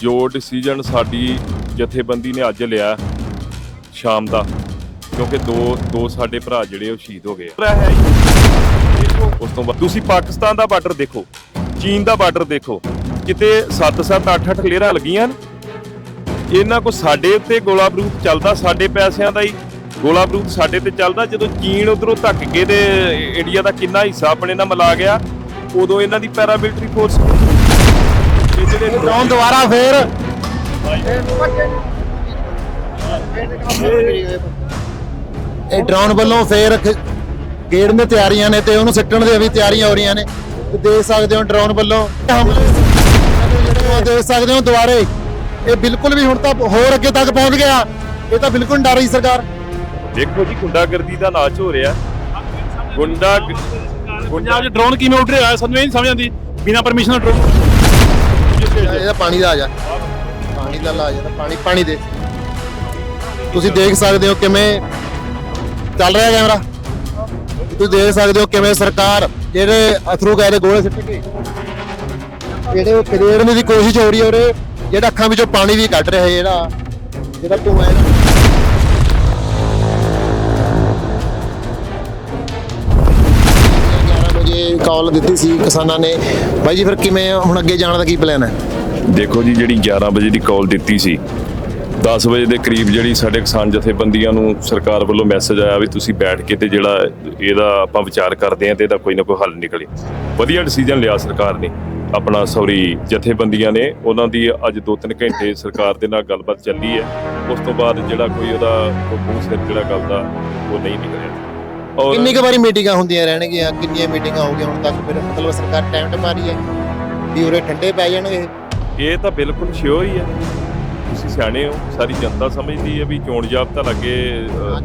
ਜੋ ਡਿਸੀਜਨ ਸਾਡੀ ਜਥੇਬੰਦੀ ਨੇ ਅੱਜ ਲਿਆ ਸ਼ਾਮ ਦਾ ਕਿਉਂਕਿ ਦੋ ਦੋ ਸਾਡੇ ਭਰਾ ਜਿਹੜੇ ਉਹ ਸ਼ਹੀਦ ਹੋ ਗਏ। ਹੈ ਉਸ ਤੋਂ ਬਾਅਦ ਤੁਸੀਂ ਪਾਕਿਸਤਾਨ ਦਾ ਬਾਰਡਰ ਦੇਖੋ ਚੀਨ ਦਾ ਬਾਰਡਰ ਦੇਖੋ ਕਿਤੇ 7-7 8-8 ਕਲੀਅਰਾਂ ਲੱਗੀਆਂ ਨੇ ਇਹਨਾਂ ਕੋ ਸਾਡੇ ਉੱਤੇ ਗੋਲਾ ਬਰੂਦ ਚੱਲਦਾ ਸਾਡੇ ਪੈਸਿਆਂ ਦਾ ਹੀ। ਗੋਲਾ ਬਰੂਦ ਸਾਡੇ ਤੇ ਚੱਲਦਾ ਜਦੋਂ ਚੀਨ ਉਧਰੋਂ ਧੱਕ ਕੇ ਤੇ ਇੰਡੀਆ ਦਾ ਕਿੰਨਾ ਹਿੱਸਾ ਆਪਣੇ ਨਾਲ ਮਿਲਾ ਗਿਆ ਉਦੋਂ ਇਹਨਾਂ ਦੀ ਪੈਰਾਮਿਲਟਰੀ ਫੋਰਸ ਡਰੋਨ ਦੁਬਾਰਾ ਫੇਰ? ਇਹ ਡਰੋਨ ਵੱਲੋਂ ਫੇਰ ਗੇੜਨ ਦੀ ਤਿਆਰੀਆਂ ਨੇ ਤੇ ਉਹਨੂੰ ਸਿੱਟਣ ਦੀਆਂ ਵੀ ਤਿਆਰੀਆਂ ਹੋ ਰਹੀਆਂ ਨੇ। ਤੇ ਦੇਖ ਸਕਦੇ ਹੋ ਡਰੋਨ ਵੱਲੋਂ। ਹਮਲੇ ਜਿਹੜੇ ਉਹ ਦੇਖ ਸਕਦੇ ਹੋ ਦੁਬਾਰੇ। ਇਹ ਬਿਲਕੁਲ ਵੀ ਹੁਣ ਤਾਂ ਹੋਰ ਅੱਗੇ ਤੱਕ ਪਹੁੰਚ ਗਿਆ। ਇਹ ਤਾਂ ਬਿਲਕੁਲ ਡਰ ਰਹੀ ਸਰਕਾਰ। ਦੇਖੋ ਜੀ ਗੁੰਡਾਗਰਦੀ ਦਾ ਨਾਚ ਹੋ ਰਿਹਾ। ਗੁੰਡਾ ਪੰਜਾਬ 'ਚ ਡਰੋਨ ਕਿਵੇਂ ਉੱਡ ਰਿਹਾ ਹੈ? ਸਾਨੂੰ ਇਹ ਨਹੀਂ ਸਮਝ ਆਉਂਦੀ। ਬਿਨਾ ਪਰਮਿਸ਼ਨ ਡਰੋਨ ਇਹਦਾ ਪਾਣੀ ਦਾ ਆ ਜਾ। ਪਾਣੀ ਦਾ ਲਾ ਜਾ ਪਾਣੀ ਪਾਣੀ ਦੇ। ਤੁਸੀਂ ਦੇਖ ਸਕਦੇ ਹੋ ਕਿਵੇਂ ਚੱਲ ਰਿਹਾ ਕੈਮਰਾ। ਤੁਸੀਂ ਦੇਖ ਸਕਦੇ ਹੋ ਕਿਵੇਂ ਸਰਕਾਰ ਜਿਹੜੇ ਅਥਰੂ ਗਏ ਦੇ ਗੋਲੇ ਸਿੱਟ ਕੇ। ਜਿਹੜੇ ਉਹ ਦੀ ਕੋਸ਼ਿਸ਼ ਹੋ ਰਹੀ ਹੈ ਔਰ ਜਿਹੜਾ ਅੱਖਾਂ ਵਿੱਚੋਂ ਪਾਣੀ ਵੀ ਕੱਢ ਰਿਹਾ ਜਿਹੜਾ ਜਿਹੜਾ ਧੂਆਂ ਹੈ ਕਾਲ ਦਿੱਤੀ ਸੀ ਕਿਸਾਨਾਂ ਨੇ। ਬਾਈ ਜੀ, ਫਿਰ ਕਿਵੇਂ ਹੁਣ ਅੱਗੇ ਜਾਣ ਦਾ ਕੀ ਪਲਾਨ ਹੈ? ਦੇਖੋ ਜੀ, ਜਿਹੜੀ 11 ਵਜੇ ਦੀ ਕਾਲ ਦਿੱਤੀ ਸੀ 10 ਵਜੇ ਦੇ ਕਰੀਬ ਜਿਹੜੀ ਸਾਡੇ ਕਿਸਾਨ ਜਥੇਬੰਦੀਆਂ ਨੂੰ ਸਰਕਾਰ ਵੱਲੋਂ ਮੈਸੇਜ ਆਇਆ ਵੀ ਤੁਸੀਂ ਬੈਠ ਕੇ ਤੇ ਜਿਹੜਾ ਇਹਦਾ ਆਪਾਂ ਵਿਚਾਰ ਕਰਦੇ ਆਂ ਤੇ ਇਹਦਾ ਕੋਈ ਨਾ ਕੋਈ ਹੱਲ ਨਿਕਲੇ। ਵਧੀਆ ਡਿਸੀਜਨ ਲਿਆ ਸਰਕਾਰ ਨੇ। ਆਪਣਾ ਸੌਰੀ ਜਥੇਬੰਦੀਆਂ ਨੇ। ਉਹਨਾਂ ਦੀ ਅੱਜ 2-3 ਘੰਟੇ ਸਰਕਾਰ ਦੇ ਨਾਲ ਗੱਲਬਾਤ ਚੱਲੀ ਹੈ। ਉਸ ਤੋਂ ਬਾਅਦ ਜਿਹੜਾ ਕੋਈ ਉਹਦਾ ਕੋਈ ਸਿਰ ਜਿਹੜਾ ਗੱਲ ਦਾ, ਉਹ ਨਹੀਂ ਨਿਕਲਿਆ। ਔਰ ਕਿੰਨੀ ਕੁ ਵਾਰੀ ਮੀਟਿੰਗਾਂ ਹੁੰਦੀਆਂ ਰਹਿਣਗੀਆਂ? ਕਿੰਨੀਆਂ ਮੀਟਿੰਗਾਂ ਹੋ ਗਈਆਂ ਹੁਣ ਤੱਕ? ਫਿਰ ਮਤਲਬ ਸਰਕਾਰ ਟਾਈਮ ਟਪਾ ਰਹੀ ਹੈ। ਵੀ ਉਰੇ ਠੰਡੇ ਪੈ ਜਾਣਗੇ ਇਹ। ਤਾਂ ਬਿਲਕੁਲ ਸ਼ਿਓ ਹੀ ਹੈ। ਤੁਸੀਂ ਸਿਆਣੇ ਹੋ ਸਾਰੀ ਜਨਤਾ ਸਮਝਦੀ ਹੈ ਵੀ ਚੋਣ ਜਾਬਤਾ ਲੱਗੇ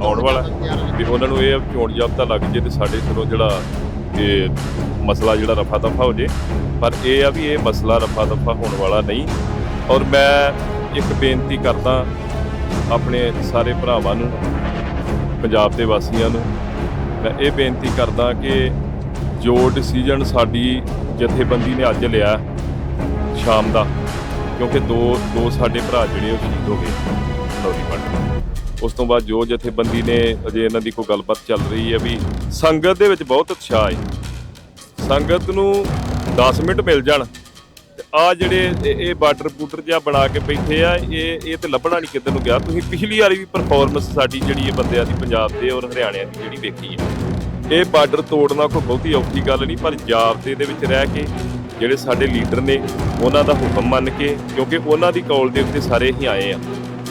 ਆਉਣ ਵਾਲਾ। ਵੀ ਉਹਨਾਂ ਨੂੰ ਇਹ ਚੋਣ ਜਾਬਤਾ ਲੱਗ ਜੇ ਤੇ ਸਾਡੇ ਸਿਰੋਂ ਜਿਹੜਾ ਇਹ ਮਸਲਾ ਜਿਹੜਾ ਰਫਾ ਦਫਾ ਹੋ ਜੇ। ਪਰ ਇਹ ਆ ਵੀ ਇਹ ਮਸਲਾ ਰਫਾ ਦਫਾ ਹੋਣ ਵਾਲਾ ਨਹੀਂ। ਔਰ ਮੈਂ ਇੱਕ ਬੇਨਤੀ ਕਰਦਾ ਆਪਣੇ ਸਾਰੇ ਭਰਾਵਾਂ ਨੂੰ ਪੰਜਾਬ ਦੇ ਵਾਸੀਆਂ ਨੂੰ ਮੈਂ ਇਹ ਬੇਨਤੀ ਕਰਦਾ ਕਿ ਜੋ ਡਿਸੀਜਨ ਸਾਡੀ ਜਥੇਬੰਦੀ ਨੇ ਅੱਜ ਲਿਆ ਸ਼ਾਮ ਦਾ, ਕਿਉਂਕਿ ਦੋ ਦੋ ਸਾਡੇ ਭਰਾ ਜਿਹੜੇ ਉਹ ਸ਼ਹੀਦ ਹੋ ਗਏ ਲੋਰੀ ਪੱਟ ਉਸ ਤੋਂ ਬਾਅਦ ਜੋ ਜਥੇਬੰਦੀ ਨੇ ਅਜੇ ਇਹਨਾਂ ਦੀ ਕੋਈ ਗੱਲਬਾਤ ਚੱਲ ਰਹੀ ਹੈ ਵੀ ਸੰਗਤ ਦੇ ਵਿੱਚ ਬਹੁਤ ਉਤਸ਼ਾਹ ਹੈ। ਸੰਗਤ ਨੂੰ 10 ਮਿੰਟ ਮਿਲ ਜਾਣ। ਆ ਜਿਹੜੇ ਇਹ- ਇਹ ਬਾਰਡਰ ਬੂਟਰ ਜਿਹਾ ਬਣਾ ਕੇ ਬੈਠੇ ਆ, ਇਹ ਇਹ ਤੇ ਲੱਭਣਾ ਨਹੀਂ ਕਿੱਧਰ ਨੂੰ ਗਿਆ। ਤੁਸੀਂ ਪਿਛਲੀ ਵਾਰੀ ਵੀ ਪਰਫਾਰਮੈਂਸ ਸਾਡੀ ਜਿਹੜੀ ਇਹ ਬੰਦਿਆਂ ਦੀ ਪੰਜਾਬ ਦੇ ਔਰ ਹਰਿਆਣਿਆਂ ਦੀ ਜਿਹੜੀ ਵੇਖੀ ਹੈ ਇਹ ਬਾਰਡਰ ਤੋੜਨਾ ਕੋਈ ਬਹੁਤੀ ਔਖੀ ਗੱਲ ਨਹੀਂ, ਪਰ ਜਾਬਤੇ ਦੇ ਵਿੱਚ ਰਹਿ ਕੇ ਜਿਹੜੇ ਸਾਡੇ ਲੀਡਰ ਨੇ, ਉਹਨਾਂ ਦਾ ਹੁਕਮ ਮੰਨ ਕੇ, ਕਿਉਂਕਿ ਉਹਨਾਂ ਦੀ ਕੌਲ ਦੇ ਉੱਤੇ ਸਾਰੇ ਹੀ ਆਏ ਆ।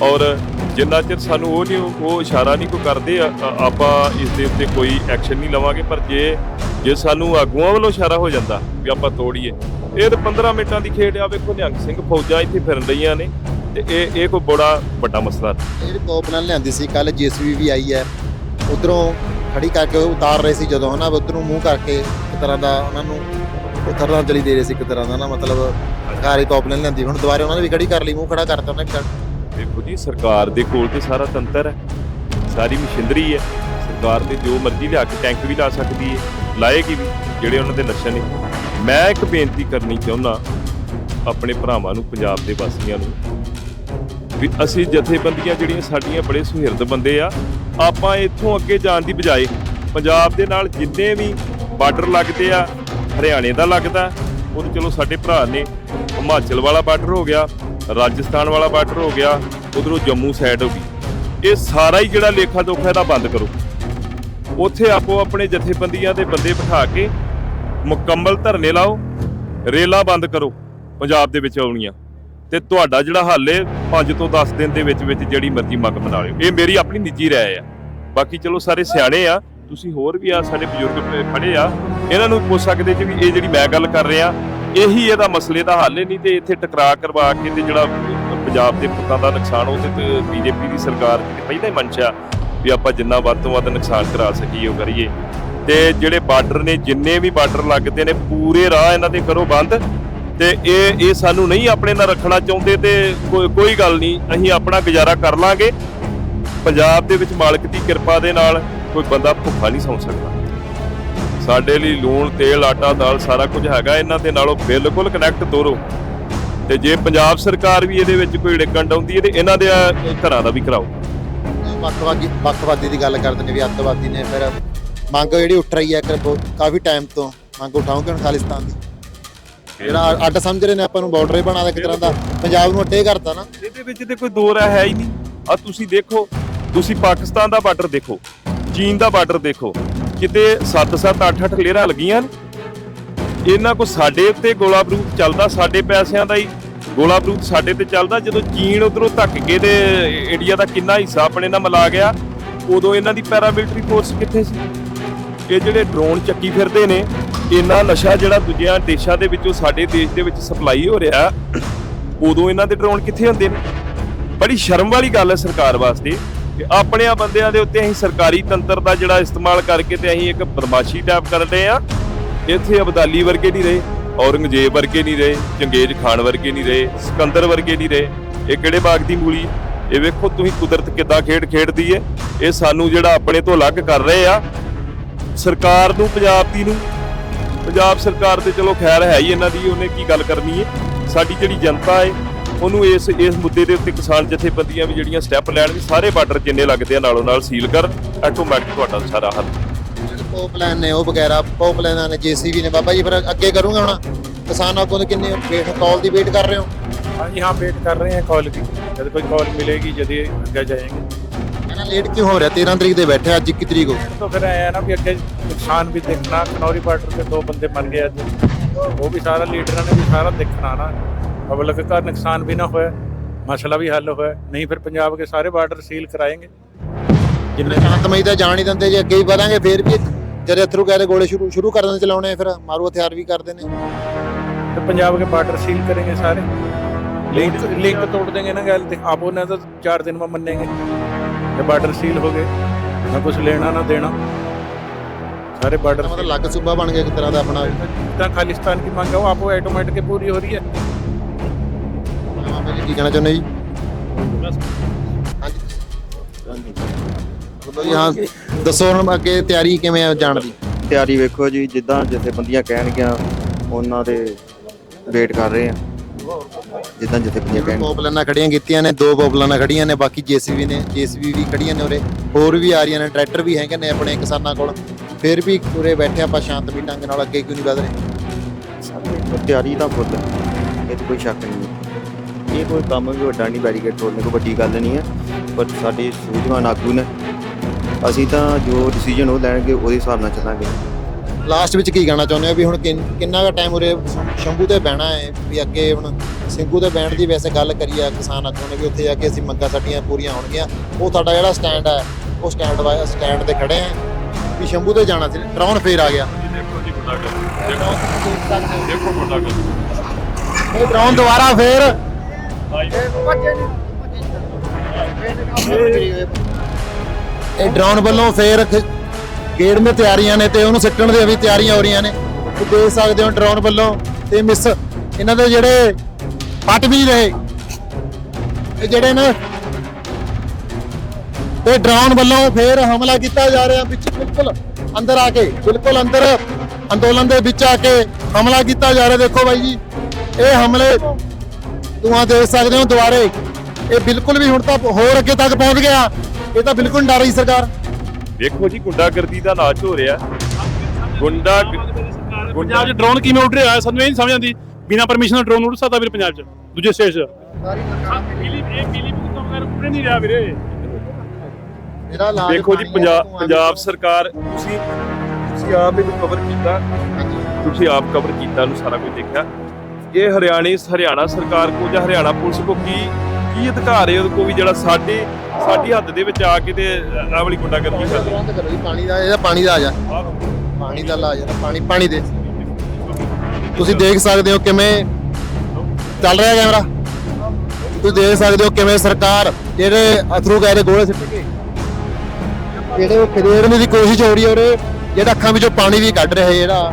ਔਰ ਜਿੰਨਾ ਚਿਰ ਸਾਨੂੰ ਉਹ ਨਹੀਂ ਉਹ ਇਸ਼ਾਰਾ ਨਹੀਂ ਕੋਈ ਕਰਦੇ ਆਪਾਂ ਇਸ ਦੇ ਉੱਤੇ ਕੋਈ ਐਕਸ਼ਨ ਨਹੀਂ ਲਵਾਂਗੇ, ਪਰ ਜੇ ਜੇ ਸਾਨੂੰ ਆਗੂਆਂ ਵੱਲੋਂ ਇਸ਼ਾਰਾ ਹੋ ਜਾਂਦਾ ਵੀ ਆਪਾਂ ਤੋੜੀਏ ਇਹ ਤਾਂ 15 ਮਿੰਟਾਂ ਦੀ ਖੇਡ ਆ ਵੇਖੋ ਨਿਹੰਗ ਸਿੰਘ ਫੌਜਾਂ ਇੱਥੇ ਫਿਰਨ ਰਹੀਆਂ ਨੇ ਤੇ ਇਹ ਇਹ ਕੋਈ ਬੜਾ ਵੱਡਾ ਮਸਲਾ ਇਹ ਕੋਪ ਨਾਲ ਲਿਆਂਦੀ ਸੀ ਕੱਲ ਜੀਐਸਬੀ ਵੀ ਆਈ ਹੈ। ਉਧਰੋਂ ਖੜੀ ਕਰਕੇ ਉਤਾਰ ਰਹੇ ਸੀ ਜਦੋਂ ਹਨਾ ਉਧਰੋਂ ਮੂੰਹ ਕਰਕੇ ਇੱਕ ਤਰ੍ਹਾਂ ਦਾ ਉਹਨਾਂ ਨੂੰ ਉਤਰਨਾ ਚਲੀ ਦੇ ਰਹੇ ਸੀ ਇੱਕ ਤਰ੍ਹਾਂ ਦਾ ਨਾ ਮਤਲਬ ਸਰਕਾਰੀ ਕੋਪ ਨਾਲ ਲਿਆਂਦੀ। ਹੁਣ ਦੁਬਾਰੇ ਉਹਨਾਂ ਨੇ ਵੀ ਖੜੀ ਕਰ ਲਈ ਮੂੰਹ ਖੜਾ ਕਰਤਾ ਉਹਨੇ। ਦੇਖੋ ਜੀ ਸਰਕਾਰ ਦੇ ਕੋਲ ਤੇ ਸਾਰਾ ਤੰਤਰ ਹੈ ਸਾਰੀ ਮਸ਼ੀਨਰੀ ਹੈ ਸਰਕਾਰ ਤੇ ਜੋ ਮਰਜ਼ੀ ਲਿਆ ਕੇ ਟੈਂਕ ਵੀ ਲਾ ਸਕਦੀ ਹੈ। ਲਾਏਗੀ ਵੀ, ਜਿਹੜੇ ਉਹਨਾਂ ਦੇ ਲੱਛਣ ਨੇ। ਮੈਂ ਇੱਕ ਬੇਨਤੀ ਕਰਨੀ ਚਾਹੁੰਦਾ ਆਪਣੇ ਭਰਾਵਾਂ ਨੂੰ, ਪੰਜਾਬ ਦੇ ਵਾਸੀਆਂ ਨੂੰ, ਵੀ ਅਸੀਂ ਜਥੇਬੰਦੀਆਂ ਜਿਹੜੀਆਂ ਸਾਡੀਆਂ ਬੜੇ ਸੁਹਿਰਦ ਬੰਦੇ ਆ, ਆਪਾਂ ਇੱਥੋਂ ਅੱਗੇ ਜਾਣ ਦੀ ਬਜਾਏ ਪੰਜਾਬ ਦੇ ਨਾਲ ਜਿੰਨੇ ਵੀ ਬਾਰਡਰ ਲੱਗਦੇ ਆ, ਹਰਿਆਣੇ ਦਾ ਲੱਗਦਾ ਉਹ ਚਲੋ ਸਾਡੇ ਭਰਾ ਨੇ ਹਿਮਾਚਲ ਵਾਲਾ ਬਾਰਡਰ ਹੋ ਗਿਆ, ਰਾਜਸਥਾਨ ਵਾਲਾ ਬਾਰਡਰ ਹੋ ਗਿਆ, ਉਧਰੋਂ ਜੰਮੂ ਸਾਈਡ ਹੋ ਗਈ। ਇਹ ਸਾਰਾ ਹੀ ਜਿਹੜਾ ਲੇਖਾ ਜੋਖਾ ਇਹਦਾ ਬੰਦ ਕਰੋ। ਉੱਥੇ ਆਪੋ ਆਪਣੇ ਜਥੇਬੰਦੀਆਂ ਦੇ ਬੰਦੇ ਬਿਠਾ ਕੇ ਮੁਕੰਮਲ ਧਰਨੇ ਲਾਓ, ਰੇਲਾਂ ਬੰਦ ਕਰੋ, ਪੰਜਾਬ ਦੇ ਵਿੱਚ ਆਉਣੀਆਂ। ਤੇ ਤੁਹਾਡਾ ਜਿਹੜਾ ਹੱਲ ਹੈ 5 ਤੋਂ 10 ਦਿਨ ਦੇ ਵਿੱਚ ਵਿੱਚ ਜਿਹੜੀ ਮਰਜ਼ੀ ਮੰਗ ਬਣਾ ਲਿਓ। ਇਹ ਮੇਰੀ ਆਪਣੀ ਨਿੱਜੀ ਰਾਏ ਆ। ਬਾਕੀ ਚਲੋ ਸਾਰੇ ਸਿਆਣੇ ਆ, ਤੁਸੀਂ ਹੋਰ ਵੀ ਆ, ਸਾਡੇ ਬਜ਼ੁਰਗ ਖੜੇ ਆ। ਇਹਨਾਂ ਨੂੰ ਪੁੱਛ ਸਕਦੇ ਜੀ ਵੀ ਇਹ ਜਿਹੜੀ ਮੈਂ ਗੱਲ ਕਰ ਰਿਹਾ, ਇਹੀ ਇਹਦਾ ਮਸਲੇ ਦਾ ਹੱਲ ਨਹੀਂ ਤੇ ਇੱਥੇ ਟਕਰਾਅ ਕਰਵਾ ਕੇ ਤੇ ਜਿਹੜਾ ਪੰਜਾਬ ਦੇ ਪੁੱਤਾਂ ਦਾ ਨੁਕਸਾਨ ਉਹ ਤੇ ਬੀਜੇਪੀ ਦੀ ਸਰਕਾਰ ਦੀ ਪਹਿਲਾਂ ਹੀ ਮਨਸ਼ਾ ਵੀ ਆਪਾਂ ਜਿੰਨਾ ਵੱਧ ਤੋਂ ਵੱਧ ਨੁਕਸਾਨ ਕਰਾ ਸਕੀਏ, ਉਹ ਕਰੀਏ। ਤੇ ਜਿਹੜੇ ਬਾਰਡਰ ਨੇ, ਜਿੰਨੇ ਵੀ ਬਾਰਡਰ ਲੱਗਦੇ ਨੇ, ਪੂਰੇ ਰਾਹ ਇਹਨਾਂ ਦੇ ਕਰੋ ਬੰਦ। ਤੇ ਇਹ ਇਹ ਸਾਨੂੰ ਨਹੀਂ ਆਪਣੇ ਨਾਲ ਰੱਖਣਾ ਚਾਹੁੰਦੇ ਤੇ ਕੋਈ ਗੱਲ ਨਹੀਂ, ਅਸੀਂ ਆਪਣਾ ਗੁਜ਼ਾਰਾ ਕਰ ਲਾਂਗੇ। ਪੰਜਾਬ ਦੇ ਵਿੱਚ ਮਾਲਕ ਦੀ ਕਿਰਪਾ ਦੇ ਨਾਲ ਕੋਈ ਬੰਦਾ ਭੁੱਖਾ ਨਹੀਂ ਸੌਂ ਸਕਦਾ। ਸਾਡੇ ਲਈ ਲੂਣ, ਤੇਲ, ਆਟਾ, ਦਾਲ ਸਾਰਾ ਕੁਝ ਹੈਗਾ, ਇਹਨਾਂ ਦੇ ਨਾਲੋਂ ਬਿਲਕੁਲ ਕਨੈਕਟ ਦੋਰੋ ਤੇ ਜੇ ਪੰਜਾਬ ਸਰਕਾਰ ਵੀ ਇਹਦੇ ਵਿੱਚ ਕੋਈ ਡਿੱਕਣ ਡਾਉਂਦੀ ਹੈ ਤੇ ਇਹਨਾਂ ਦੇ ਘਰਾਂ ਦਾ ਵੀ ਕਰਾਓ। ਵੱਖਵਾਦੀ ਵੱਖਵਾਦੀ ਦੀ ਗੱਲ ਕਰਦੇ ਨੇ ਵੀ ਅੱਤਵਾਦੀ ਨੇ, ਫਿਰ ਮੰਗ ਜਿਹੜੀ ਉੱਠ ਰਹੀ ਹੈ ਕਾਫੀ ਟਾਈਮ ਤੋਂ। ਮੰਗ ਉਠਾਉਂਗੇ ਹੁਣ ਖਾਲਿਸਤਾਨ ਦੀ। ਜਿਹੜਾ ਅੱਡ ਸਮਝ ਰਹੇ ਨੇ ਆਪਾਂ ਨੂੰ ਬਾਰਡਰ ਹੀ ਬਣਾ ਦੇ ਇੱਕ ਤਰ੍ਹਾਂ ਦਾ। ਪੰਜਾਬ ਨੂੰ ਅੱਡੇ ਕਰਤਾ ਨਾ। ਇਹਦੇ ਵਿੱਚ ਤੇ ਕੋਈ ਦੋ ਰਾਹ ਹੈ ਹੀ ਨਹੀਂ। ਆ ਤੁਸੀਂ ਦੇਖੋ, ਤੁਸੀਂ ਪਾਕਿਸਤਾਨ ਦਾ ਬਾਰਡਰ ਦੇਖੋ, ਚੀਨ ਦਾ ਬਾਰਡਰ ਦੇਖੋ। ਕਿਤੇ 7-7 8-8 ਲੇਰਾਂ ਲੱਗੀਆਂ ਇਹਨਾਂ ਕੋ ਸਾਡੇ ਉੱਤੇ ਗੋਲਾ ਬਰੂਦ ਚੱਲਦਾ, ਸਾਡੇ ਪੈਸਿਆਂ ਦਾ ਹੀ ਗੋਲਾ ਬਰੂਦ ਸਾਡੇ ਤੇ ਚੱਲਦਾ। ਜਦੋਂ ਚੀਨ ਉਧਰੋਂ ਧੱਕ ਕੇ ਤੇ ਇੰਡੀਆ ਦਾ ਕਿੰਨਾ ਹਿੱਸਾ ਆਪਣੇ ਨਾਲ ਮਿਲਾ ਗਿਆ, ਉਦੋਂ ਇਹਨਾਂ ਦੀ ਪੈਰਾਮਿਲਟਰੀ ਫੋਰਸ ਕਿੱਥੇ ਸੀ? ਇਹ ਜਿਹੜੇ ਡਰੋਨ ਚੱਕੀ ਫਿਰਦੇ ਨੇ, ਇੰਨਾ ਨਸ਼ਾ ਜਿਹੜਾ ਦੂਜਿਆਂ ਦੇਸ਼ਾਂ ਦੇ ਵਿੱਚੋਂ ਸਾਡੇ ਦੇਸ਼ ਦੇ ਵਿੱਚ ਸਪਲਾਈ ਹੋ ਰਿਹਾ, ਉਦੋਂ ਇਹਨਾਂ ਦੇ ਡਰੋਨ ਕਿੱਥੇ ਹੁੰਦੇ ਨੇ? ਬੜੀ ਸ਼ਰਮ ਵਾਲੀ ਗੱਲ ਹੈ ਸਰਕਾਰ ਵਾਸਤੇ ਕਿ ਆਪਣਿਆਂ ਬੰਦਿਆਂ ਦੇ ਉੱਤੇ ਅਸੀਂ ਸਰਕਾਰੀ ਤੰਤਰ ਦਾ ਜਿਹੜਾ ਇਸਤੇਮਾਲ ਕਰਕੇ ਤੇ ਅਸੀਂ ਇੱਕ ਬਦਮਾਸ਼ੀ ਟਾਈਪ ਰਹੇ ਆ ਇੱਥੇ ਅਬਦਾਲੀ ਵਰਗੇ ਨਹੀਂ ਰਹੇ। ਔਰੰਗਜ਼ੇਬ ਵਰਗੇ ਨਹੀਂ ਰਹੇ, ਚੰਗੇਜ਼ ਖਾਨ ਵਰਗੇ ਨਹੀਂ ਰਹੇ, ਸਿਕੰਦਰ ਵਰਗੇ ਨਹੀਂ ਰਹੇ। ਇਹ ਕਿਹੜੇ ਬਾਗ ਦੀ ਮੂਲੀ ਇਹ ਵੇਖੋ ਤੁਸੀਂ ਕੁਦਰਤ ਕਿੱਦਾਂ ਖੇਡ ਖੇਡਦੀ ਹੈ। ਇਹ ਸਾਨੂੰ ਜਿਹੜਾ ਆਪਣੇ ਤੋਂ ਅਲੱਗ ਕਰ ਰਹੇ ਆ, ਸਰਕਾਰ ਨੂੰ, ਪੰਜਾਬ ਦੀ ਨੂੰ, ਪੰਜਾਬ ਸਰਕਾਰ ਤੇ ਚਲੋ ਖੈਰ ਹੈ ਹੀ ਇਹਨਾਂ ਦੀ, ਉਹਨੇ ਕੀ ਗੱਲ ਕਰਨੀ ਹੈ? ਸਾਡੀ ਜਿਹੜੀ ਜਨਤਾ ਹੈ, ਉਹਨੂੰ ਇਸ ਇਸ ਮੁੱਦੇ ਦੇ ਉੱਤੇ ਕਿਸਾਨ ਜਥੇਬੰਦੀਆਂ ਵੀ ਜਿਹੜੀਆਂ ਸਟੈਪ ਲੈਣ ਵੀ ਸਾਰੇ ਬਾਰਡਰ ਜਿੰਨੇ ਲੱਗਦੇ ਆ, ਨਾਲੋਂ ਨਾਲ ਸੀਲ ਕਰਨ ਆਟੋਮੈਟਿਕ ਤੁਹਾਡਾ ਸਾਰਾ ਹੱਲ। ਪੋਪਲਾਈਨ ਨੇ ਉਹ ਵਗੈਰਾ ਪੋਪਲਾਈਨਾਂ ਨੇ ਜੀਸੀਬੀ ਨੇ। ਬਾਬਾ ਜੀ ਫਿਰ ਅੱਗੇ ਕਰੂੰਗਾ ਹੁਣ? ਕਿਸਾਨ ਆਪੋ ਦੇ ਕਿੰਨੇ ਵੇਟ ਕਾਲ ਦੀ ਵੇਟ ਕਰ ਰਹੇ ਹੋ? ਹਾਂਜੀ ਹਾਂ ਵੇਟ ਕਰ ਰਹੇ ਹਾਂ ਕਾਲ ਦੀ। ਜਦ ਕੋਈ ਕਾਲ ਮਿਲੇਗੀ ਜਦ ਅੱਗੇ ਜਾਏਗੇ। ਲੇਟ ਕਿਉਂ ਹੋ ਰਿਹਾ? 13 ਤਰੀਕ ਦੇ ਬੈਠੇ ਅੱਜ 21 ਤਰੀਕ ਹੋ ਤਾਂ ਫਿਰ ਆਇਆ ਨਾ ਵੀ ਅੱਗੇ ਨੁਕਸਾਨ ਵੀ ਦੇਖਣਾ ਕਨੌਰੀ ਬਾਰਡਰ ਤੇ ਦੋ ਬੰਦੇ ਮਰ ਗਏ ਅੱਜ। ਉਹ ਵੀ ਸਾਰਾ ਲੀਡਰਾਂ ਨੇ ਵੀ ਸਾਰਾ ਦੇਖਣਾ ਨਾ। ਪਬਲਿਕ ਦਾ ਨੁਕਸਾਨ ਵੀ ਨਾ ਹੋਇਆ ਮਸਲਾ ਵੀ ਹੱਲ ਹੋਇਆ। ਨਹੀਂ ਫਿਰ ਪੰਜਾਬ ਦੇ ਸਾਰੇ ਬਾਰਡਰ ਸੀਲ ਕਰਾਏਗੇ। ਜਿੰਨੇ ਸ਼ਾਂਤਮਈ ਤਾਂ ਜਾਣ ਹੀ ਦਿੰਦੇ ਜੇ ਅੱਗੇ ਹੀ ਵਧਾਂਗੇ ਫਿਰ ਵੀ ਜਿਹੜੇ ਅਥਰੂ ਕਹਿੰਦੇ ਗੋਲੇ ਸ਼ੁਰੂ ਸ਼ੁਰੂ ਕਰ ਦਿੰਦੇ ਚਲਾਉਣੇ ਫਿਰ ਮਾਰੂ ਹਥਿਆਰ ਵੀ ਕਰਦੇ ਨੇ तो पंजाब के बार्डर सील करेंगे सारे लिंक लिंक तोड़ देंगे ना गैल आप उन्हें तो चार दिन में मनेंगे ये बार्डर सील हो गए ना कुछ लेना ना देना सारे बार्डर ਮਤਲਬ ਲੱਗ ਸੂਬਾ ਬਣ ਗਿਆ ਇੱਕ ਤਰ੍ਹਾਂ ਦਾ ਆਪਣਾ जितना खालिस्तान की मांग है वो आपको ऑटोमेटिक पूरी हो रही है ਮਾਮਾ ਜੀ ਕੀ ਕਹਿਣਾ ਚਾਹੁੰਦੇ ਜੀ ਹਾਂਜੀ ਜੀ ਹਾਂ ਦੱਸੋ ਹੁਣ ਅੱਗੇ ਤਿਆਰੀ ਕਿਵੇਂ ਆ ਜਾਣ ਦੀ? ਤਿਆਰੀ ਵੇਖੋ ਜੀ ਜਿੱਦਾਂ ਜਥੇਬੰਦੀਆਂ ਕਹਿਣਗੀਆਂ ਉਹਨਾਂ ਦੇ ਵੇਟ ਕਰ ਰਹੇ ਆ। ਜਿੱਦਾਂ ਜਥੇਬੰਦੀਆਂ ਕਹਿਣ ਪੋਪਲਾਨਾਂ ਖੜੀਆਂ ਕੀਤੀਆਂ ਨੇ ਦੋ ਪੋਪਲਾਨਾਂ ਖੜੀਆਂ ਨੇ ਬਾਕੀ ਜੀਸੀਬੀ ਨੇ ਜੀਸੀਬੀ ਵੀ ਖੜੀਆਂ ਨੇ ਉਰੇ। ਹੋਰ ਵੀ ਆ ਰਹੀਆਂ ਨੇ ਟਰੈਕਟਰ ਵੀ ਹੈਗੇ ਨੇ ਆਪਣੇ ਕਿਸਾਨਾਂ ਕੋਲ। ਫਿਰ ਵੀ ਉਰੇ ਬੈਠੇ ਆਪਾਂ ਸ਼ਾਂਤਮਈ ਢੰਗ ਨਾਲ ਅੱਗੇ ਕਿਉਂ ਨਹੀਂ ਵਧ ਰਹੇ? ਸਾਰੇ ਤਿਆਰੀ ਤਾਂ ਫੁੱਲ ਇਹ ਕੋਈ ਸ਼ੱਕ ਨਹੀਂ। ਇਹ ਕੋਈ ਕੰਮ ਵੀ ਵੱਡਾ ਨਹੀਂ ਬੈਰੀਕੇਡ ਤੋੜਨੇ ਕੋਈ ਵੱਡੀ ਗੱਲ ਨਹੀਂ ਹੈ ਪਰ ਸਾਡੇ ਸੂਝਵਾਨ ਆਗੂ ਨੇ ਅਸੀਂ ਤਾਂ ਜੋ ਡਿਸੀਜਨ ਉਹ ਲੈਣਗੇ ਉਹਦੇ ਹਿਸਾਬ ਨਾਲ ਚੱਲਾਂਗੇ। ਲਾਸਟ ਵਿੱਚ ਕੀ ਕਹਿਣਾ ਚਾਹੁੰਦੇ ਹੋ? ਵੀ ਹੁਣ ਕਿੰਨ- ਕਿੰਨਾ ਕੁ ਟਾਈਮ ਉਰੇ ਸ਼ੰਭੂ ਤੇ ਬਹਿਣਾ ਹੈ? ਵੀ ਅੱਗੇ ਹੁਣ ਸਿੰਘੂ ਤੇ ਬਹਿਣ ਦੀ ਵੈਸੇ ਗੱਲ ਕਰੀ ਆ ਕਿਸਾਨ ਆਗੂ ਨੇ ਵੀ ਉੱਥੇ ਜਾ ਕੇ ਅਸੀਂ ਮੰਗਾਂ ਸਾਡੀਆਂ ਪੂਰੀਆਂ ਹੋਣਗੀਆਂ। ਉਹ ਸਾਡਾ ਜਿਹੜਾ ਸਟੈਂਡ ਹੈ ਉਹ ਸਟੈਂਡ ਵਾ ਸਟੈਂਡ ਤੇ ਖੜੇ ਆ ਵੀ ਸ਼ੰਭੂ ਤੇ ਜਾਣਾ ਸੀ। ਡਰਾਉਣ ਫੇਰ ਆ ਗਿਆ। ਦੇਖੋ ਜੀ ਗੁੰਡਾਗਰਦੀ ਦੇਖੋ। ਦੇਖੋ ਗੁੰਡਾਗਰਦੀ ਇਹ ਡਰਾਉਣ ਦੁਬਾਰਾ ਫੇਰ। ਇਹ ਇਹ ਡਰਾਉਣ ਵੱਲੋਂ ਫੇਰ ਗੇੜ ਮੇ ਤਿਆਰੀਆਂ ਨੇ ਤੇ ਉਹਨੂੰ ਸਿੱਟਣ ਦੀਆਂ ਵੀ ਤਿਆਰੀਆਂ ਹੋ ਰਹੀਆਂ ਨੇ। ਤੁਸੀਂ ਦੇਖ ਸਕਦੇ ਹੋ ਡਰਾਉਣ ਵੱਲੋਂ ਤੇ ਮਿਸ ਇਹਨਾਂ ਦੇ ਜਿਹੜੇ ਪੱਟ ਵੀ ਰਹੇ। ਇਹ ਜਿਹੜੇ ਨੇ ਤੇ ਡਰਾਉਣ ਵੱਲੋਂ ਫੇਰ ਹਮਲਾ ਕੀਤਾ ਜਾ ਰਿਹਾ ਵਿੱਚ ਬਿਲਕੁਲ ਅੰਦਰ ਆ ਕੇ, ਬਿਲਕੁਲ ਅੰਦਰ ਅੰਦੋਲਨ ਦੇ ਵਿੱਚ ਆ ਕੇ ਹਮਲਾ ਕੀਤਾ ਜਾ ਰਿਹਾ। ਦੇਖੋ ਬਾਈ ਜੀ, ਇਹ ਹਮਲੇ ਤੁਸੀਂ ਦੇਖ ਸਕਦੇ ਹੋ ਦੁਬਾਰੇ। ਇਹ ਬਿਲਕੁਲ ਵੀ ਹੁਣ ਤਾਂ ਹੋਰ ਅੱਗੇ ਤੱਕ ਪਹੁੰਚ ਗਿਆ। ਇਹ ਤਾਂ ਬਿਲਕੁਲ ਡਰ ਰਹੀ ਸਰਕਾਰ। ਦੇਖੋ ਜੀ ਗੁੰਡਾਗਰਦੀ ਦਾ ਨਾਚ ਹੋ ਰਿਹਾ। ਗੁੰਡਾ ਪੰਜਾਬ 'ਚ ਡਰੋਨ ਕਿਵੇਂ ਉੱਡ ਰਿਹਾ? ਹੈ ਸਾਨੂੰ ਇਹ ਨਹੀਂ ਸਮਝ ਆਉਂਦੀ। ਬਿਨਾ ਪਰਮਿਸ਼ਨ ਡਰੋਨ ਉੱਡ ਸਕਦਾ ਵੀਰੇ ਪੰਜਾਬ 'ਚ। ਦੂਜੇ ਸਟੇਟ 'ਚ। ਬਿਜਲੀ ਇਹ ਬਿਜਲੀ ਤੋਂ ਬਗੈਰ ਉੱਡ ਨਹੀਂ ਰਿਹਾ ਵੀਰੇ। ਜਿਹੜਾ ਇਲਾਜ ਦੇਖੋ ਜੀ ਪੰਜਾਬ ਪੰਜਾਬ ਸਰਕਾਰ ਤੁਸੀਂ ਤੁਸੀਂ ਆਪ ਇਹਨੂੰ ਕਵਰ ਕੀਤਾ। ਤੁਸੀਂ ਆਪ ਕਵਰ ਕੀਤਾ ਨੂੰ ਸਾਰਾ ਕੁਝ ਦੇਖਿਆ। ਇਹ ਹਰਿਆਣੇ ਹਰਿਆਣਾ ਸਰਕਾਰ ਕੋ ਜਾਂ ਹਰਿਆਣਾ ਪੁਲਿਸ ਕੋ ਕੀ ਕੀ ਅਧਿਕਾਰ ਹੈ ਉਹਦੇ ਕੋ ਵੀ ਜਿਹੜਾ ਸਾਡੇ ਸਾਡੀ ਹੱਦ ਦੇ ਵਿੱਚ ਆ ਕੇ ਤੇ ਆਹ ਵਾਲੀ ਗੁੰਡਾਗਰਦੀ ਕਰ ਰਹੀ ਤੁਰੰਤ ਕਰੋ ਜੀ ਪਾਣੀ ਦਾ ਇਹਦਾ ਪਾਣੀ ਦਾ ਆ ਜਾ। ਪਾਣੀ ਦਾ ਲਾ ਜਾ ਪਾਣੀ ਪਾਣੀ ਦੇ। ਤੁਸੀਂ ਦੇਖ ਸਕਦੇ ਹੋ ਕਿਵੇਂ ਚੱਲ ਰਿਹਾ ਕੈਮਰਾ। ਤੁਸੀਂ ਦੇਖ ਸਕਦੇ ਹੋ ਕਿਵੇਂ ਸਰਕਾਰ ਜਿਹੜੇ ਅਥਰੂ ਗੈਰੇ ਗੋਲੇ ਸਿੱਟ ਕੇ। ਜਿਹੜੇ ਉਹ ਖਦੇੜਨ ਦੀ ਕੋਸ਼ਿਸ਼ ਹੋ ਰਹੀ ਹੈ ਔਰ ਜਿਹੜਾ ਅੱਖਾਂ ਵਿੱਚੋਂ ਪਾਣੀ ਵੀ ਕੱਢ ਰਿਹਾ ਜਿਹੜਾ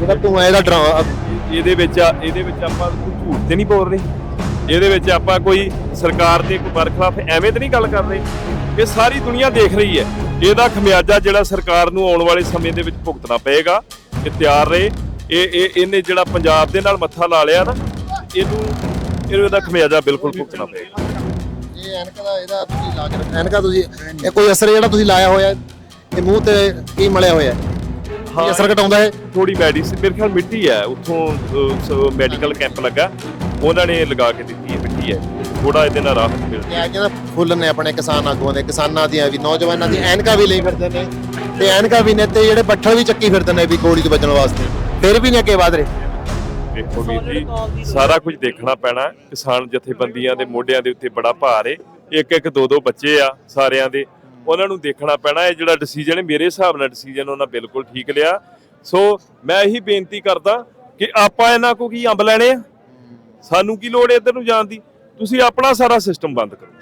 ਜਿਹੜਾ ਧੂਆਂ ਇਹਦਾ ਡਰਾ ਇਹਦੇ ਵਿੱਚ ਇਹਦੇ ਵਿੱਚ ਆਪਾਂ ਝੂਠ ਤੇ ਨਹੀਂ ਬੋਲ ਰਹੇ। ਇਹਦੇ ਵਿੱਚ ਆਪਾਂ ਕੋਈ ਸਰਕਾਰ ਦੇ ਕੋਈ ਬਰਖਲਾਫ ਐਵੇਂ ਤੇ ਨਹੀਂ ਗੱਲ ਕਰ ਰਹੇ ਇਹ ਸਾਰੀ ਦੁਨੀਆ ਦੇਖ ਰਹੀ ਹੈ। ਇਹਦਾ ਖਮਿਆਜਾ ਜਿਹੜਾ ਸਰਕਾਰ ਨੂੰ ਆਉਣ ਵਾਲੇ ਸਮੇਂ ਦੇ ਵਿੱਚ ਭੁਗਤਣਾ ਪਏਗਾ ਇਹ ਤਿਆਰ ਰਹੇ। ਇਹ ਇਹ ਇਹਨੇ ਜਿਹੜਾ ਪੰਜਾਬ ਦੇ ਨਾਲ ਮੱਥਾ ਲਾ ਲਿਆ ਨਾ ਇਹਨੂੰ ਇਹਦਾ ਖਮਿਆਜਾ ਬਿਲਕੁਲ ਭੁਗਤਣਾ ਪਏਗਾ। ਇਹ ਐਨਕਾ ਦਾ ਇਹਦਾ ਤੁਸੀਂ ਲਾ ਕੇ ਰੱਖਿਆ ਐਨਕਾ ਤੁਸੀਂ ਇਹ ਕੋਈ ਅਸਰ ਜਿਹੜਾ ਤੁਸੀਂ ਲਾਇਆ ਹੋਇਆ ਇਹ ਮੂੰਹ ਤੇ ਕੀ ਮਲਿਆ ਹੋਇਆ ਹੈ? ਕੀ ਅਸਰ ਘਟਾਉਂਦਾ ਹੈ? ਥੋੜੀ ਮੈਡੀਸਿਨ ਮੇਰੇ ਖਿਆਲ ਮਿੱਟੀ ਹੈ ਉੱਥੋਂ ਮੈਡੀਕਲ ਕੈਂਪ ਲੱਗਾ। ਉਹਨਾਂ ਨੇ ਲਗਾ ਕੇ ਦਿੱਤੀ ਹੈ ਮਿੱਟੀ ਹੈ। ਥੋੜਾ ਇਹਦੇ ਨਾਲ ਰਾਹਤ ਮਿਲਦੀ ਤੇ ਅੱਜ ਫੁੱਲ ਨੇ ਆਪਣੇ ਕਿਸਾਨ ਆਗੂਆਂ ਦੇ ਕਿਸਾਨਾਂ ਦੀਆਂ ਵੀ ਨੌਜਵਾਨਾਂ ਦੀ ਐਨਕਾ ਵੀ ਲਈ ਫਿਰਦੇ ਨੇ। ਤੇ ਐਨਕਾ ਵੀ ਨੇ ਤੇ ਜਿਹੜੇ ਬੱਠਲ ਵੀ ਚੱਕੀ ਫਿਰਦੇ ਨੇ ਵੀ ਗੋਲੀ ਤੋਂ ਬਚਣ ਵਾਸਤੇ। ਫਿਰ ਵੀ ਨਹੀਂ ਅੱਗੇ ਵਧ ਰਹੇ। ਦੇਖੋ ਵੀਰ ਜੀ ਸਾਰਾ ਕੁਝ ਦੇਖਣਾ ਪੈਣਾ। ਹੈ। ਕਿਸਾਨ ਜਥੇਬੰਦੀਆਂ ਦੇ ਮੋਢਿਆਂ ਦੇ ਉੱਤੇ ਬੜਾ ਭਾਰ ਏ। ਇੱਕ ਇੱਕ ਦੋ ਦੋ ਬੱਚੇ ਆ ਸਾਰਿਆਂ ਦੇ। ਉਹਨਾਂ ਨੂੰ ਦੇਖਣਾ ਪੈਣਾ ਇਹ ਜਿਹੜਾ ਡਿਸੀਜਨ ਹੈ ਮੇਰੇ ਹਿਸਾਬ ਨਾਲ ਡਿਸੀਜਨ ਉਹਨਾਂ ਬਿਲਕੁਲ ਠੀਕ ਲਿਆ। ਸੋ ਮੈਂ ਇਹੀ ਬੇਨਤੀ ਕਰਦਾ ਕਿ ਆਪਾਂ ਇਹਨਾਂ ਕੋ ਕੀ ਅੰਬ ਲੈਣੇ ਆ? ਸਾਨੂੰ ਕੀ ਲੋੜ ਹੈ ਇੱਧਰ ਨੂੰ ਜਾਣ ਦੀ? ਤੁਸੀਂ ਆਪਣਾ ਸਾਰਾ ਸਿਸਟਮ ਬੰਦ ਕਰੋ।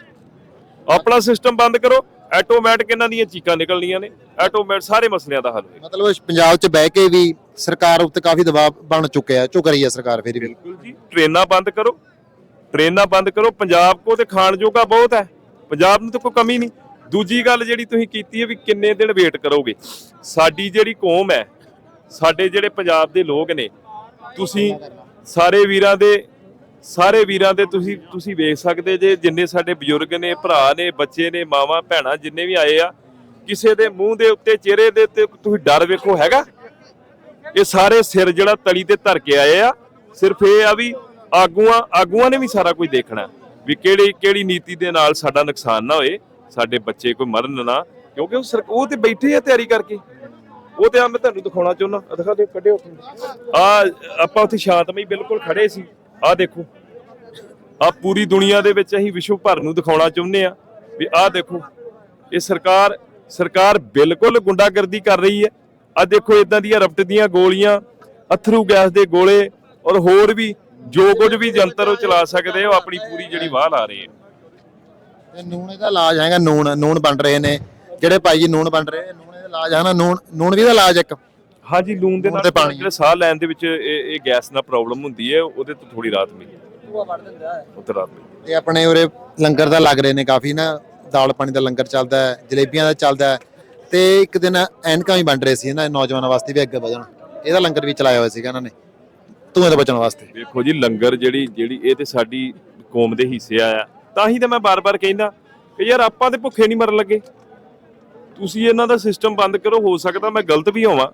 ਆਪਣਾ ਸਿਸਟਮ ਬੰਦ ਕਰੋ ਆਟੋਮੈਟਿਕ ਇਹਨਾਂ ਦੀਆਂ ਚੀਕਾਂ ਨਿਕਲਣੀਆਂ ਨੇ ਆਟੋਮੈਟ ਸਾਰੇ ਮਸਲਿਆਂ ਦਾ ਹੱਲ ਹੋਏਗਾ। ਮਤਲਬ ਪੰਜਾਬ 'ਚ ਬਹਿ ਕੇ ਵੀ ਸਰਕਾਰ ਉੱਤੇ ਕਾਫੀ ਦਬਾਅ ਬਣ ਚੁੱਕਿਆ ਝੁਕ ਰਹੀ ਹੈ ਸਰਕਾਰ ਫਿਰ ਵੀ। ਬਿਲਕੁਲ ਜੀ ਟ੍ਰੇਨਾਂ ਬੰਦ ਕਰੋ ਟ੍ਰੇਨਾਂ ਬੰਦ ਕਰੋ ਪੰਜਾਬ ਕੋ ਤੇ ਖਾਣ ਜੋਗਾ ਬਹੁਤ ਹੈ। ਪੰਜਾਬ ਨੂੰ ਤਾਂ ਕੋਈ ਕਮੀ ਨਹੀਂ। ਦੂਜੀ ਗੱਲ ਜਿਹੜੀ ਤੁਸੀਂ ਕੀਤੀ ਹੈ ਵੀ ਕਿੰਨੇ ਦਿਨ ਵੇਟ ਕਰੋਗੇ? ਸਾਡੀ ਜਿਹੜੀ ਕੌਮ ਹੈ ਸਾਡੇ ਜਿਹੜੇ ਪੰਜਾਬ ਦੇ ਲੋਕ ਨੇ ਤੁਸੀਂ ਸਾਰੇ ਵੀਰਾਂ ਦੇ ਸਾਰੇ ਵੀਰਾਂ ਦੇ ਤੁਸੀਂ ਤੁਸੀਂ ਵੇਖ ਸਕਦੇ ਜੇ ਜਿੰਨੇ ਸਾਡੇ ਬਜ਼ੁਰਗ ਨੇ, ਭਰਾ ਨੇ, ਬੱਚੇ ਨੇ, ਮਾਵਾਂ, ਭੈਣਾਂ ਜਿੰਨੇ ਵੀ ਆਏ ਆ, ਕਿਸੇ ਦੇ ਮੂੰਹ ਦੇ ਉੱਤੇ, ਚਿਹਰੇ ਦੇ ਉੱਤੇ ਤੁਸੀਂ ਡਰ ਵੇਖੋ ਹੈਗਾ? ਇਹ ਸਾਰੇ ਸਿਰ ਜਿਹੜਾ ਤਲੀ ਤੇ ਧਰ ਕੇ ਆਏ ਆ, ਸਿਰਫ ਇਹ ਆ ਵੀ ਆਗੂਆਂ ਆਗੂਆਂ ਨੇ ਵੀ ਸਾਰਾ ਕੁਝ ਦੇਖਣਾ। ਵੀ ਕਿਹੜੀ ਕਿਹੜੀ ਨੀਤੀ ਦੇ ਨਾਲ ਸਾਡਾ ਨੁਕਸਾਨ ਨਾ ਹੋਏ, ਸਾਡੇ ਬੱਚੇ ਕੋਈ ਮਰਨ ਨਾ, ਕਿਉਂਕਿ ਉਹ ਸਰ ਤੇ ਬੈਠੇ ਆ ਤਿਆਰੀ ਕਰਕੇ। ਉਹ ਤੇ ਆ, ਮੈਂ ਤੁਹਾਨੂੰ ਦਿਖਾਉਣਾ ਚਾਹੁੰਦਾ। ਦਿਖਾ ਦਿਓ ਕੱਢਿਓ ਆ ਆਪਾਂ ਉੱਥੇ ਸ਼ਾਂਤਮਈ ਬਿਲਕੁਲ ਖੜੇ ਸੀ। ਆਹ ਦੇਖੋ। ਆ ਪੂਰੀ ਦੁਨੀਆ ਦੇ ਵਿੱਚ ਅਸੀਂ ਵਿਸ਼ਵ ਭਰ ਨੂੰ ਦਿਖਾਉਣਾ ਚਾਹੁੰਦੇ ਆ ਵੀ ਆਹ ਦੇਖੋ, ਇਹ ਸਰਕਾਰ ਸਰਕਾਰ ਬਿਲਕੁਲ ਗੁੰਡਾਗਰਦੀ ਕਰ ਰਹੀ ਹੈ। ਆ ਦੇਖੋ ਇਦਾਂ ਦੀਆਂ ਰਫਟ ਦੀਆਂ ਗੋਲੀਆਂ, ਅਥਰੂ ਗੈਸ ਦੇ ਗੋਲੇ ਔਰ ਹੋਰ ਵੀ ਜੋ ਕੁਝ ਵੀ ਜੰਤਰ ਉਹ ਚਲਾ ਸਕਦੇ ਉਹ ਆਪਣੀ ਪੂਰੀ ਜਿਹੜੀ ਵਾਹ ਲਾ ਰਹੇ ਆ। ਤੇ ਨੂਣ ਇਹਦਾ ਇਲਾਜ ਹੈਗਾ, ਨੂਣ ਨੂਣ ਬਣ ਰਹੇ ਨੇ। ਜਿਹੜੇ ਭਾਈ ਜੀ ਨੂਣ ਬਣ ਰਹੇ ਨੂਣ ਇਹਦਾ ਇਲਾਜ ਹੈ ਨਾ, ਨੂਣ ਨੂਣ ਵੀ ਦਾ ਇਲਾਜ ਇੱਕ? ਹਾਂਜੀ ਲੂਣ ਦੇ ਲੂਣ ਨਾਲ ਤੇ ਪਾਣੀ। ਜਿਹੜੇ ਸਾਹ ਲੈਣ ਦੇ ਵਿੱਚ ਇਹ ਇਹ ਗੈਸ ਨਾਲ ਪ੍ਰੋਬਲਮ ਹੁੰਦੀ ਹੈ ਉਹਦੇ ਤੋਂ ਥੋੜੀ ਰਾਹਤ ਮਿਲਦੀ ਹੈ। ਉਹ ਤੋਂ ਰਾਹਤ ਮਿਲਦੀ ਤੇ ਆਪਣੇ ਉਰੇ ਲੰਗਰ ਦਾ ਲੱਗ ਰਹੇ ਨੇ ਕਾਫੀ ਨਾ ਦਾਲ ਪਾਣੀ ਦਾ ਲੰਗਰ ਚੱਲਦਾ ਹੈ ਜਲੇਬੀਆਂ ਦਾ ਚੱਲਦਾ ਹੈ ਤੇ ਇੱਕ ਦਿਨ ਐਨਕਾਂ ਵੀ ਵੰਡ ਰਹੇ ਸੀ ਇਹਨਾਂ ਨੌਜਵਾਨਾਂ ਵਾਸਤੇ ਵੀ ਅੱਗੇ ਵਧਣ। ਇਹਦਾ ਲੰਗਰ ਵੀ ਚਲਾਇਆ ਹੋਇਆ ਸੀਗਾ ਇਹਨਾਂ ਨੇ ਧੂਏ ਤੋਂ ਬਚਣ ਵਾਸਤੇ। ਦੇਖੋ ਜੀ ਲੰਗਰ ਜਿਹੜੀ ਜਿਹੜੀ ਇਹ ਤੇ ਸਾਡੀ ਕੌਮ ਦੇ ਹਿੱਸੇ ਆ ਤਾਂ ਹੀ ਤਾਂ ਮੈਂ ਬਾਰ-ਬਾਰ ਕਹਿੰਦਾ ਕਿ ਯਾਰ ਆਪਾਂ ਤੇ ਭੁੱਖੇ ਨਹੀਂ ਮਰਨ ਲੱਗੇ। ਤੁਸੀਂ ਇਹਨਾਂ ਦਾ ਸਿਸਟਮ ਬੰਦ ਕਰੋ ਹੋ ਸਕਦਾ ਮੈਂ ਗਲਤ ਵੀ ਹੋਵਾਂ।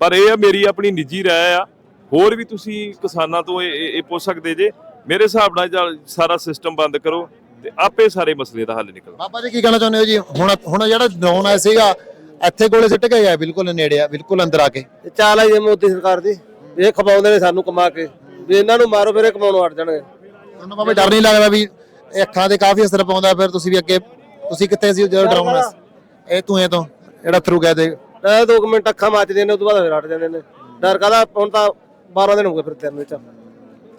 ਪਰ ਇਹ ਆ ਮੇਰੀ ਆਪਣੀ ਨਿੱਜੀ ਰਾਏ ਆ। ਹੋਰ ਵੀ ਤੁਸੀਂ ਕਿਸਾਨਾਂ ਤੋਂ ਇਹ ਇਹ- ਇਹ ਪੁੱਛ ਸਕਦੇ ਜੇ। ਮੇਰੇ ਹਿਸਾਬ ਨਾਲ ਸਾਰਾ ਸਿਸਟਮ ਬੰਦ ਕਰੋ ਤੇ ਆਪੇ ਸਾਰੇ ਮਸਲੇ ਦਾ ਹੱਲ ਨਿਕਲਦਾ ਬਾਬਾ ਜੀ ਕੀ ਕਹਿਣਾ ਚਾਹੁੰਦੇ ਹੋ ਜੀ? ਹੁਣ ਹੁਣ ਜਿਹੜਾ ਡਰੋਨ ਆਇਆ ਸੀਗਾ ਇੱਥੇ ਗੋਲੇ ਸਿੱਟ ਕੇ ਗਿਆ ਬਿਲਕੁਲ ਨੇੜੇ ਆ ਬਿਲਕੁਲ ਅੰਦਰ ਆ ਕੇ। ਇਹ ਚਾਲ ਹੈ ਜੀ ਮੋਦੀ ਸਰਕਾਰ ਦੀ। ਇਹ ਖਵਾਉਂਦੇ ਨੇ ਸਾਨੂੰ ਕਮਾ ਕੇ। ਵੀ ਇਹਨਾਂ ਨੂੰ ਮਾਰੋ ਫਿਰ ਇਹ ਕਮਾਉਣੋਂ ਹਟ ਜਾਣਗੇ। ਤੁਹਾਨੂੰ ਬਾਬਾ ਡਰ ਨਹੀਂ ਲੱਗਦਾ ਵੀ ਇਹ ਅੱਖਾਂ ਤੇ ਕਾਫੀ ਅਸਰ ਪਾਉਂਦਾ ਫਿਰ ਤੁਸੀਂ ਵੀ ਅੱਗੇ ਤੁਸੀਂ ਕਿੱਥੇ ਸੀ ਜਦੋਂ ਡਰਾਉਣ ਆਇਆ ਸੀ? ਇਹ ਤੋਂ ਜਿਹੜਾ ਥਰੂ ਗਿਆ ਤੇ ਇਹ ਦੋ ਕੁ ਮਿੰਟ ਅੱਖਾਂ ਮੱਚਦੀਆਂ ਨੇ ਉਸ ਤੋਂ ਬਾਅਦ ਫਿਰ ਹਟ ਜਾਂਦੇ ਨੇ। ਡਰ ਕਾਦਾ ਹੁਣ ਤਾਂ 12 ਦਿਨ ਹੋ ਗਏ ਫਿਰਦੇ ਨੇ ਚ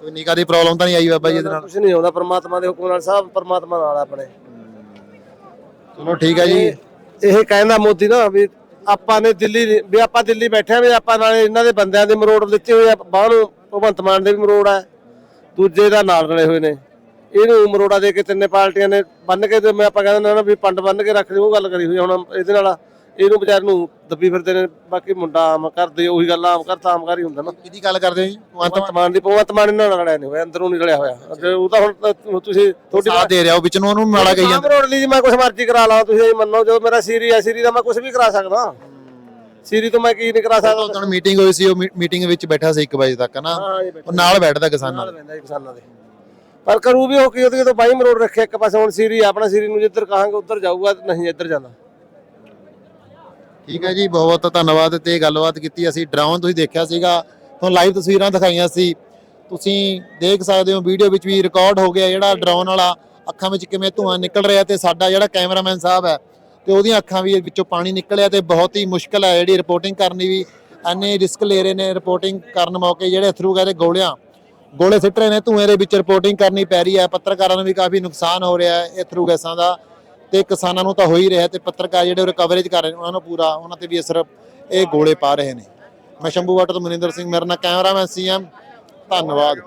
ਕੋਈ ਨਿਕਾ ਦੀ ਪ੍ਰੋਬਲਮ ਤਾਂ ਨਹੀਂ ਆਈ ਬਾਬਾ ਜੀ ਇਹਦੇ ਨਾਲ? ਕੁਝ ਨਹੀਂ ਆਉਂਦਾ ਪਰਮਾਤਮਾ ਦੇ ਹੁਕਮ ਨਾਲ ਸਭ ਪਰਮਾਤਮਾ ਨਾਲ ਆ ਆਪਣੇ। ਚਲੋ ਠੀਕ ਹੈ ਜੀ। ਇਹ ਕਹਿੰਦਾ ਮੋਦੀ ਨਾ ਵੀ ਆਪਾਂ ਨੇ ਦਿੱਲੀ ਵੀ ਆਪਾਂ ਦਿੱਲੀ ਬੈਠੇ ਆ ਵੀ ਆਪਾਂ ਨਾਲੇ ਇਹਨਾਂ ਦੇ ਬੰਦਿਆਂ ਦੇ ਮਰੋੜ ਦਿੱਤੇ ਹੋਏ ਆ ਬਾਹਰ ਭਗਵੰਤ ਮਾਨ ਦੇ ਵੀ ਮਰੋੜ ਆ ਦੂਜੇ ਦਾ ਨਾਲ ਰਲੇ ਹੋਏ ਨੇ। ਇਹਨੂੰ ਮਰੋੜਾ ਦੇ ਕੇ ਤਿੰਨੇ ਪਾਰਟੀਆਂ ਨੇ ਬੰਨ ਕੇ ਤੇ ਮੈਂ ਆਪਾਂ ਕਹਿੰਦੇ ਨਾ ਵੀ ਪੰਡ ਬੰਨ ਕੇ ਰੱਖ ਲਈ ਉਹ ਗੱਲ ਕਰੀ ਹੋਈ। ਹੁਣ ਇਹਦੇ ਨਾਲ। ਇਹਨੂੰ ਵਿਚਾਰ ਨੂੰ ਦੱਬੀ ਫਿਰਦੇ ਨੇ ਬਾਕੀ ਮੁੰਡਾ ਆਮ ਕਰਦੇ ਉਹੀ ਗੱਲ ਆਮ ਕਰਤਾ ਆਮ ਕਰ ਹੀ ਹੁੰਦਾ ਨਾ। ਕਿਹਦੀ ਗੱਲ ਕਰਦੇ ਹੋ ਜੀ? ਭਗਵੰਤ ਭਗਵੰਤ ਮਾਨ ਦੀ ਭਗਵੰਤ ਮਾਨ ਇਹਨਾਂ ਨਾਲ ਲੜਿਆ ਨਹੀਂ ਹੋਇਆ ਅੰਦਰੋਂ ਨਹੀਂ ਲੜਿਆ ਹੋਇਆ। ਅੱਗੇ ਉਹ ਤਾਂ ਹੁਣ ਤਾਂ ਤੁਸੀਂ ਤੁਹਾਡੀ ਸਾਥ ਦੇ ਰਿਹਾ ਉਹ ਵਿੱਚ ਨੂੰ ਉਹਨੂੰ ਮਾੜਾ ਕਹੀ ਜਾਂਦਾ। ਰੋਡ ਲਈ ਜੀ ਮੈਂ ਕੁਛ ਮਰਜ਼ੀ ਕਰਾ ਲਾਂ ਤੁਸੀਂ ਇਹ ਮੰਨੋ ਜਦੋਂ ਮੇਰਾ ਸੀਰੀ ਆ ਸੀਰੀ ਦਾ ਮੈਂ ਕੁਛ ਵੀ ਕਰਾ ਸਕਦਾ। ਸੀਰੀ ਤੋਂ ਮੈਂ ਕੀ ਨਹੀਂ ਕਰਾ ਸਕਦਾ। ਤੁਹਾਨੂੰ ਮੀਟਿੰਗ ਹੋਈ ਸੀ ਉਹ ਮੀਟਿੰਗ ਵਿੱਚ ਬੈਠਾ ਸੀ 1 ਵਜੇ ਤੱਕ ਨਾ। ਹਾਂ ਜੀ ਬੈਠਾ ਉਹ ਨਾਲ ਬੈਠਦਾ ਕਿਸਾਨਾਂ ਨਾਲ ਦੇ। ਪੈਂਦਾ ਜੀ ਕਿਸਾਨਾਂ ਦੇ। ਪਰ ਕਰੂ ਵੀ ਉਹ ਕੀ ਉਹਦੇ ਤੋਂ ਬਾਈ ਮਰੋੜ ਰੱਖਿਆ ਇੱਕ ਪਾਸੇ ਹੁਣ ਸੀਰੀ ਆ, ਆਪਣਾ ਸੀਰੀ ਨੂੰ ਜਿੱਧਰ ਕਹਾਂਗੇ ਉੱਧਰ ਜਾਊਗਾ ਨਹੀਂ ਇੱਧਰ ਜਾਂਦਾ ਠੀਕ ਹੈ ਜੀ, ਬਹੁਤ ਧੰਨਵਾਦ ਤੇ ਗੱਲਬਾਤ ਕੀਤੀ, ਅਸੀਂ ਡਰਾਉਨ ਤੁਸੀਂ ਦੇਖਿਆ ਸੀਗਾ ਤੁਹਾਨੂੰ ਲਾਈਵ ਤਸਵੀਰਾਂ ਦਿਖਾਈਆਂ ਸੀ। ਤੁਸੀਂ ਦੇਖ ਸਕਦੇ ਹੋ, ਵੀਡੀਓ ਵਿੱਚ ਵੀ ਰਿਕਾਰਡ ਹੋ ਗਿਆ ਜਿਹੜਾ ਡਰਾਉਨ ਵਾਲਾ, ਅੱਖਾਂ ਵਿੱਚ ਕਿਵੇਂ ਧੂਆਂ ਨਿਕਲ ਰਿਹਾ ਤੇ ਸਾਡਾ ਜਿਹੜਾ ਕੈਮਰਾਮੈਨ ਸਾਹਿਬ ਹੈ, ਤੇ ਉਹਦੀਆਂ ਅੱਖਾਂ ਵੀ ਵਿੱਚੋਂ ਪਾਣੀ ਨਿਕਲਿਆ ਤੇ ਬਹੁਤ ਹੀ ਮੁਸ਼ਕਲ ਹੈ ਜਿਹੜੀ ਰਿਪੋਰਟਿੰਗ ਕਰਨੀ ਵੀ। ਐਨੇ ਰਿਸਕ ਲੈ ਰਹੇ ਨੇ ਰਿਪੋਰਟਿੰਗ ਕਰਨ ਮੌਕੇ ਜਿਹੜੇ ਥਰੂ ਗਏ ਗੋਲਿਆਂ, ਗੋਲੇ ਸਿੱਟ ਰਹੇ ਨੇ, ਧੂਏ ਦੇ ਵਿੱਚ ਰਿਪੋਰਟਿੰਗ ਕਰਨੀ ਪੈ ਰਹੀ ਹੈ, ਪੱਤਰਕਾਰਾਂ ਨੂੰ ਵੀ ਕਾਫੀ ਨੁਕਸਾਨ ਹੋ ਰਿਹਾ ਹੈ ਇਹ ਥਰੂ ਗੈਸਾਂ ਦਾ। ਤੇ ਕਿਸਾਨਾਂ ਨੂੰ ਤਾਂ ਹੋ ਹੀ ਰਿਹਾ ਤੇ ਪੱਤਰਕਾਰ ਜਿਹੜੇ ਉਹ ਕਵਰੇਜ ਕਰ ਰਹੇ ਨੇ, ਉਹਨਾਂ ਨੂੰ ਪੂਰਾ, ਉਹਨਾਂ ਤੇ ਵੀ ਅਸਰ ਇਹ ਗੋਲੇ ਪਾ ਰਹੇ ਨੇ। ਮੈਂ ਸ਼ੰਭੂ ਵਾਟਰ ਤੋਂ ਮਨਿੰਦਰ ਸਿੰਘ, ਮੇਰੇ ਨਾਲ ਕੈਮਰਾਮੈਨ ਸੀਐਮ ਧੰਨਵਾਦ।